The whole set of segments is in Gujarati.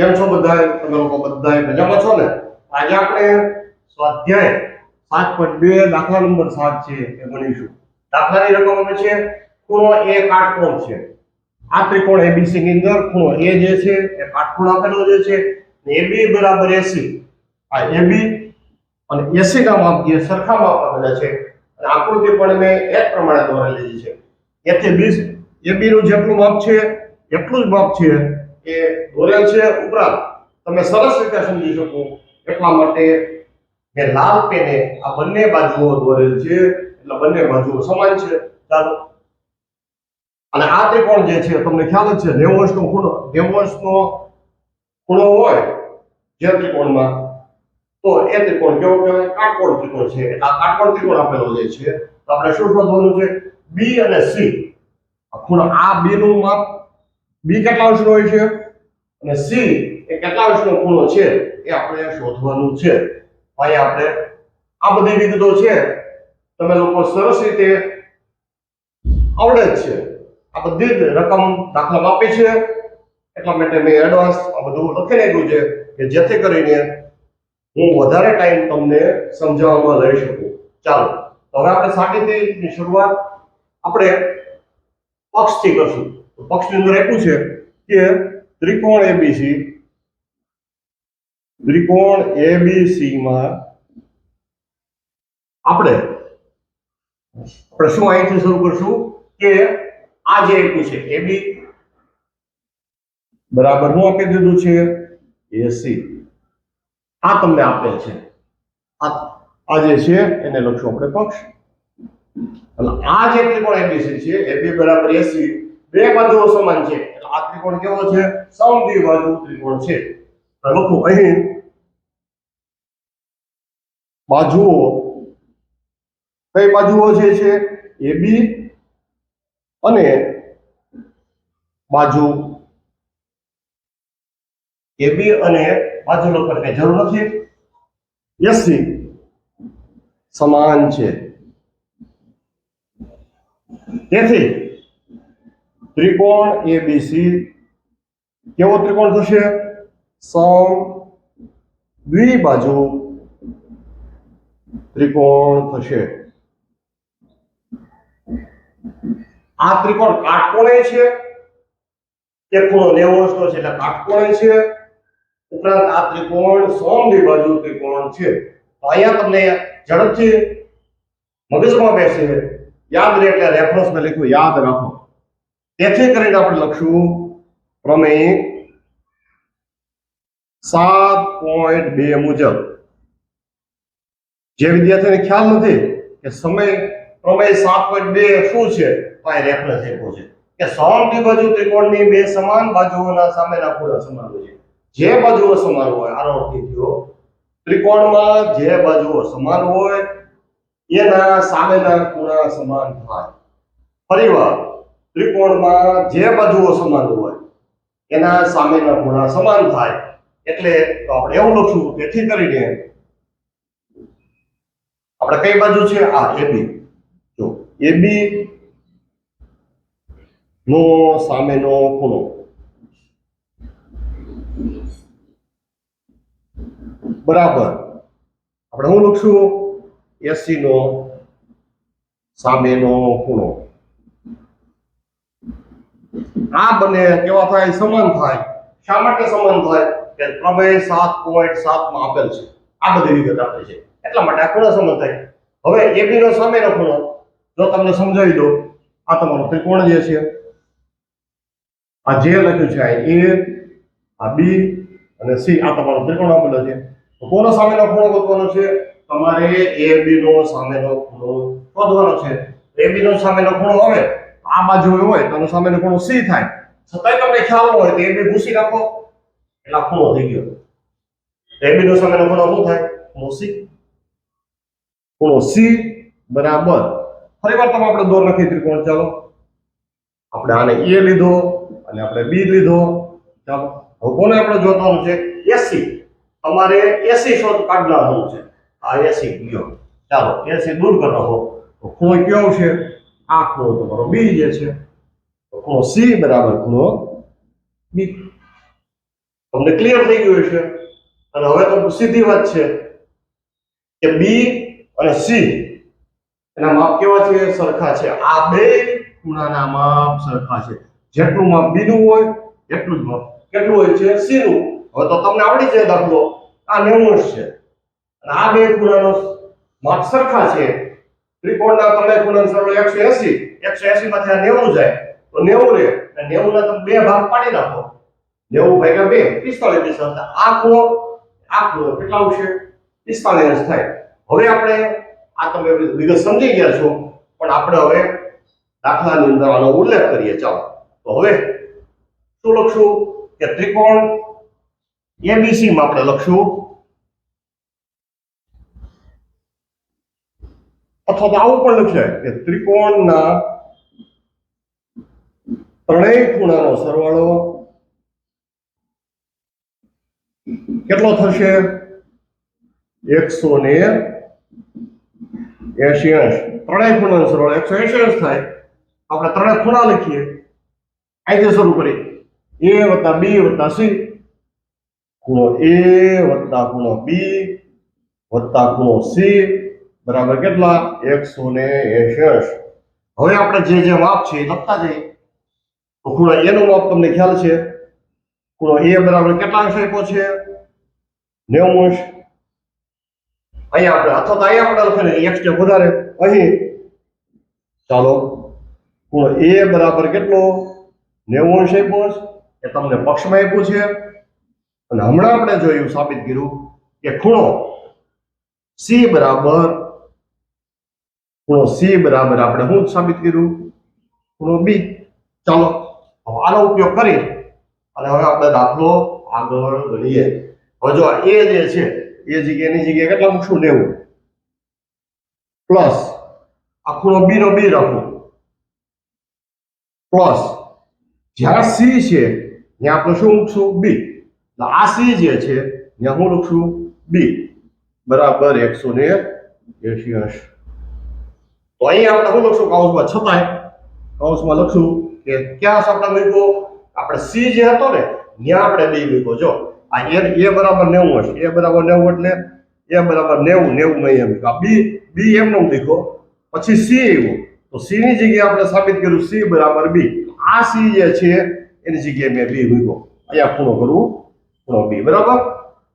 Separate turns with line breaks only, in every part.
કેમ છો બધા તમે લોકો બધાએ મજામાં છો ને? આજે આપણે સ્વાધ્યાય સાત પોઈન્ટ બે દાખલા નંબર સાત છે એ ગણીશું દાખલાની રકમ અમે છે, ખૂણો એ કાટકોણ છે. આ ત્રિકોણ એબીસી ની અંદર ખૂણો એ જે છે, એ કાટખૂણ આપેલો જે છે એબી બરાબર એસી આ એબી અને એસી ના માપ જે સરખા માપ આપેલા છે, અને આકૃતિ પણ મેં એક પ્રમાણે દોરેલી છે. એથી બીસ એબી નું જેટલું માપ છે, એટલું જ માપ છે એ દોરેલ છે ઉપરાંત તમે સરસ રીતે સમજી શકો એટલા માટે મેં લાલ પેને આ બંને બાજુઓ દોરેલ છે, એટલે બંને બાજુઓ સમાન છે. ચાલો. અને આ ત્રિકોણ જે છે, તમને ખ્યાલ જ છે નેવું અંશનો ખૂણો નેવું અંશનો ખૂણો હોય જે ત્રિકોણમાં, તો એ ત્રિકોણ કેવો કહેવાય? કાટકોણ ત્રિકોણ છે. એટલે આ કાટકોણ ત્રિકોણ આપેલો જે છે, તો આપણે શું શોધવાનું છે? બી અને સી. ખૂણો આ બી નું માપ બી કેટલા અંશનો હોય છે? અને સી એ કેટલા અંશનો ખૂણો છે? એ આપણે શોધવાનું છે. ભાઈ આપણે આ બધી વિગતો છે. તમે લોકો સરસ રીતે આવડે જ છે. આ બધી જ રકમ દાખલામાં આપી છે. એટલા માટે મેં એડવાન્સ આ બધું લખી નાખ્યું છે કે જેથી કરીને હું વધારે ટાઈમ તમને સમજાવવામાં લઈ શકું. ચાલો હવે આપણે સાહિત્યની શરૂઆત આપણે પક્ષથી કરશું. પક્ષની અંદર આપ્યું છે કે ત્રિકોણ એબીસી ત્રિકોણ એબીસી માં આપણે આપણે શું અહીંથી શરૂ કરશું કે આ જે આપ્યું છે એબી બરાબર હું આપી દીધું છે એસી આ તમને આપેલ છે. આ જે છે એને લખશું આપણે પક્ષ. એટલે આ જે ત્રિકોણ એબીસી છે એબી બરાબર એસી બે બાજુઓ સમાન છે. એટલે આ ત્રિકોણ કેવો છે? સમદ્વિબાજુ ત્રિકોણ છે. લખો અહીં. બાજુઓ. કઈ બાજુઓ જે છે? એબી અને બાજુ. એબી અને બાજુ લખવાની કઈ જરૂર નથી? એસી સમાન છે. તેથી ત્રિકોણ એબીસી કેવો ત્રિકોણ થશે? સમ દ્વિબાજુ ત્રિકોણ થશે. આ ત્રિકોણ કાટકોણે છે? કે ખૂણો 90 અંશનો છે એટલે કાટકોણે છે. ઉપરાંત આ ત્રિકોણ સોમ દ્વિબાજુ ત્રિકોણ છે. તો અહીંયા તમને ઝડપથી મગજમાં બેસે. યાદ રહે એટલે રેફરન્સ મેં લખ્યું, યાદ રાખો. તેથી કરીને આપણે લખશું પ્રમેય સાત પોઈન્ટ બે મુજબ. જે વિદ્યાર્થીને ખ્યાલ નથી કે સમય, પ્રમેય સાત પોઈન્ટ બે શું છે? તો અહીં રેફરન્સ આપ્યો છે. કે સમદ્વિબાજુ ત્રિકોણની બે સમાન બાજુઓના સામેના ખૂણા સમાન છે. જે બાજુઓ સમાન હોય, આનો અર્થ થયો, ત્રિકોણમાં જે બાજુઓ સમાન હોય, એના સામેના ખૂણા સમાન થાય. ફરીવાર ત્રિકોણમાં જે બાજુઓ સમાન હોય, એના સામેના ખૂણા સમાન થાય. એટલે તો આપણે એવું લખશું, તેથી કરીને આપણે કઈ બાજુ છે? આ એબી જો એબી નો સામેનો ખૂણો. બરાબર. આપણે શું લખશું? એસી નો સામેનો ખૂણો. આ બંને કેવા થાય? સમાન થાય. શા માટે સમાન થાય? કે પ્રમેય સાત પોઈન્ટ સાતમાં આપેલ છે. આ બધી વિગત આપે છે. એટલા માટે આ ખૂણો સમાન થાય. હવે એબી નો સામેનો ખૂણો. જો તમને સમજાવી દો આ તમારો ત્રિકોણ જે છે, આ જે લખ્યું છે, આ એ, આ બી અને સી, આ તમારો ત્રિકોણ આપેલો છે. તો કોનો સામેનો ખૂણો ગોતવાનો છે? તમારે એ બી નો સામેનો ખૂણો શોધવાનો છે. એ બી નો સામેનો ખૂણો હવે આ બાજુ હોય તો સામેનો ખૂણો સી થાય. છતાંય તમને ખ્યાલ હોય તો એ બી ભૂસી નાખો. એટલે ખૂણો થઈ ગયો. એ બી નો સામેનો ખૂણો શું થાય? ખૂણો સી ખૂણો સી બરાબર. ફરીવાર તમે આપણે દોર લખી ત્રિકોણ ચાલો. આપણે આને એ લીધો અને આપણે બી લીધો. ચાલો. હવે કોને આપણે જોવાનું છે? એસી તમારે એસી શોધ કાઢવાનું છે. આ એસી ગયો ચાલો એસી દૂર કરો તો ખૂણો કયો છે આ ખૂણો તમારો બી જે છે ખૂણો સી બરાબર ખૂણો બી. તમને ક્લિયર થઈ ગયું છે અને હવે તો સીધી વાત છે કે બી અને સી એના માપ કેવા છે? સરખા છે. આ બે ખૂણાના માપ સરખા છે. જેટલું માપ બી નું હોય, એટલું જ માપ કેટલું હોય છે? સી નું હવે તો તમને આવડી જાય દાખલો. આ નેવું છે. અને આ બે ખૂણાનો માપ સરખા છે. ત્રિકોણના ત્રણેય એકસો એસી એકસો એસી માંથી આ નેવું જાય. તો નેવું રહે અને નેવું ના તમે બે ભાગ પાડી નાખો. નેવું ભાગ્યા બે દિવસ ડિસ્ટન્સ આ ખૂણો આ ખૂણો કેટલા આવશે? પિસ્તાળીસ અંશ થાય. હવે આપણે, આ તમે વિગત સમજી ગયા છો, પણ આપણે હવે દાખલાની અંદર આનો ઉલ્લેખ કરીએ. ચાલો. તો હવે શું લખશું? કે ત્રિકોણ એબીસી માં આપણે લખશું. અથવા તો આવું પણ લખાય કે ત્રિકોણના ત્રણેય ખૂણાનો સરવાળો કેટલો થશે? એકસો ને એસી અંશ. ત્રણેય ખૂણાનો સરવાળો એકસો એસી અંશ થાય. આપણે ત્રણેય ખૂણા લખીએ. અહીંથી શરૂ કરી એ વત્તા બી વત્તા સી. ખૂણો એ વત્તા ખૂણો બી વત્તા ખૂણો સી. બરાબર કેટલા? એકસો ને એસઠ હવે આપણે જે જે માપ છે એ લખતા જઈએ. તો ખૂણો એ નું માપ તમને ખ્યાલ છે? ખૂણો એ બરાબર કેટલા અંશ આપ્યો છે? નેવું અંશ. અહીંયા આપણે, અથવા તો અહીંયા આપણે લખીને એક સ્ટેપ વધારે. અહીં, ચાલો, ખૂણો એ બરાબર કેટલો? નેવું અંશ આપ્યો એ તમને પક્ષમાં આપ્યું છે. અને હમણાં આપણે જોયું, સાબિત કર્યું, કે ખૂણો સી બરાબર ખૂણો સી બરાબર આપણે શું સાબિત કર્યું? ખૂણો બી. ચાલો આનો ઉપયોગ કરી અને હવે આપણે દાખલો આગળ ગણીએ. હવે જો એ જે છે, એ જગ્યાની જગ્યાએ કેટલા મૂકશું? લેવું પ્લસ આ ખૂણો બી નો બી રાખવું. પ્લસ જ્યાં સી છે, ત્યાં આપણે શું મૂકશું? બી. આ સી જે છે, ત્યાં હું લખશું બી. બરાબર એકસો ને એસી અંશ. તો અહીંયા આપણે શું લખશું? કૌંસમાં છતાંય, કૌંસમાં લખશું કે ક્યાં આપણે મૂક્યો આપણે સી જે હતો ને, ત્યાં આપણે બી મૂક્યો જો, આ એ એ બરાબર નેવું હશે. એ બરાબર નેવું એટલે એ બરાબર નેવું નેવું માં એમ. આ બી બી એમનો લીખો પછી સી આવ્યું. તો સી ની જગ્યાએ આપણે સાબિત કર્યું સી બરાબર બી આ સી જે છે, એની જગ્યાએ મેં બી મૂક્યો. અહીંયા ખૂણો કરવું ખૂણો બી બરાબર.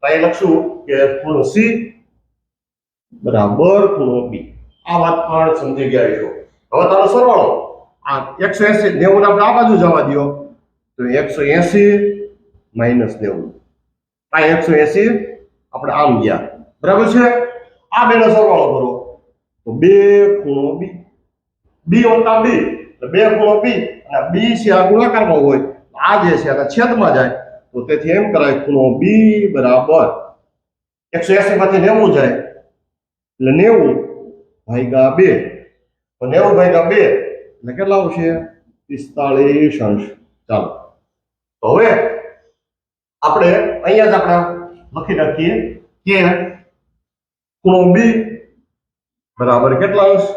તો અહીં લખશું કે ખૂણો સી બરાબર ખૂણો બી આ વાત પણ સમજી ગયા છો. હવે તારો સરવાળો. આ એકસો એસી નેવું આપણે આ બાજુ જવા દો તો એકસો એસી માઇનસ નેવું. આ એકસો એસી આપણે આમ ગયા. બરાબર છે? આ બેનો સરવાળો કરો. તો બે ખૂણો બી. બી વત્તા બી. બે ખૂણો બી અને બી છે આ ગુણાકારમાં હોય. આ જે છે આ છેદમાં જાય. તો તેથી એમ કરાય ખૂણો બી બરાબર. એકસો એસી માંથી નેવું જાય. એટલે નેવું ભાગ્યા બે. તો નેવું ભાગ્યા બે, એટલે કેટલા આવશે? પિસ્તાળીસ અંશ. ચાલો. તો હવે આપણે અહીંયા જ આપણે લખી નાખીએ કે ખૂણો બી બરાબર કેટલા અંશ?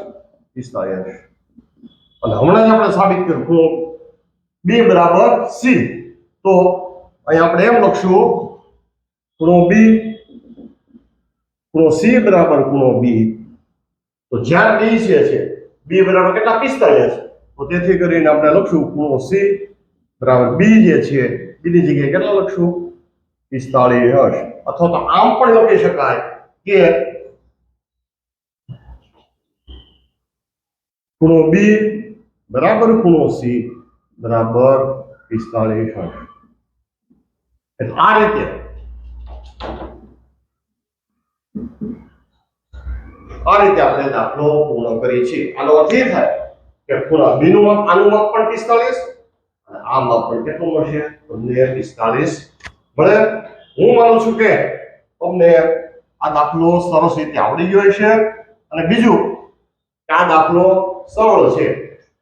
પિસ્તાળીસ અંશ. અને હમણાં જ આપણે સાબિત કર્યું ખૂણો બી બરાબર સી. તો અહીંયા આપણે એમ લખશું ખૂણો બી ખૂણો સી બરાબર ખૂણો બી તો જ્યાં બી છે છે બી બરાબર કેટલા? પિસ્તાળીસ. તો તેથી કરીને આપણે લખશું ખૂણો સી બરાબર બી જે છે, બીની જગ્યાએ કેટલા લખશું? પિસ્તાળીસ. અથવા તો આમ પણ લખી શકાય કે ખૂણો બી બરાબર ખૂણો સી બરાબર પિસ્તાળીસ આ રીતે આ રીતે આપણે દાખલો પૂર્ણ કરીએ છીએ. આનો અર્થ એ થાય કે ખૂણા બી નું માપ આનું માપ પણ પિસ્તાલીસ અને આ માપ પણ કેટલું મળશે? તમને પિસ્તાલીસ મળે. હું માનું છું કે તમને આ દાખલો સરસ રીતે આવડી ગયો છે અને બીજું આ દાખલો સરળ છે.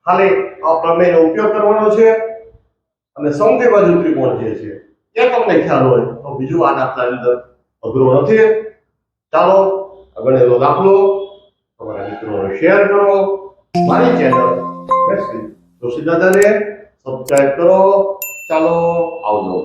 ખાલી આ પ્રમેયનો ઉપયોગ કરવાનો છે અને સમતે બાજુ ત્રિકોણ જે છે, એ તમને ખ્યાલ હોય તો બીજું આ દાખલાની અંદર અઘરો નથી. ચાલો ગણેલો દાખલો તમારા મિત્રોને શેર કરો મારી ચેનલ જોશી દાદાને સબસ્ક્રાઇબ કરો ચાલો આવજો.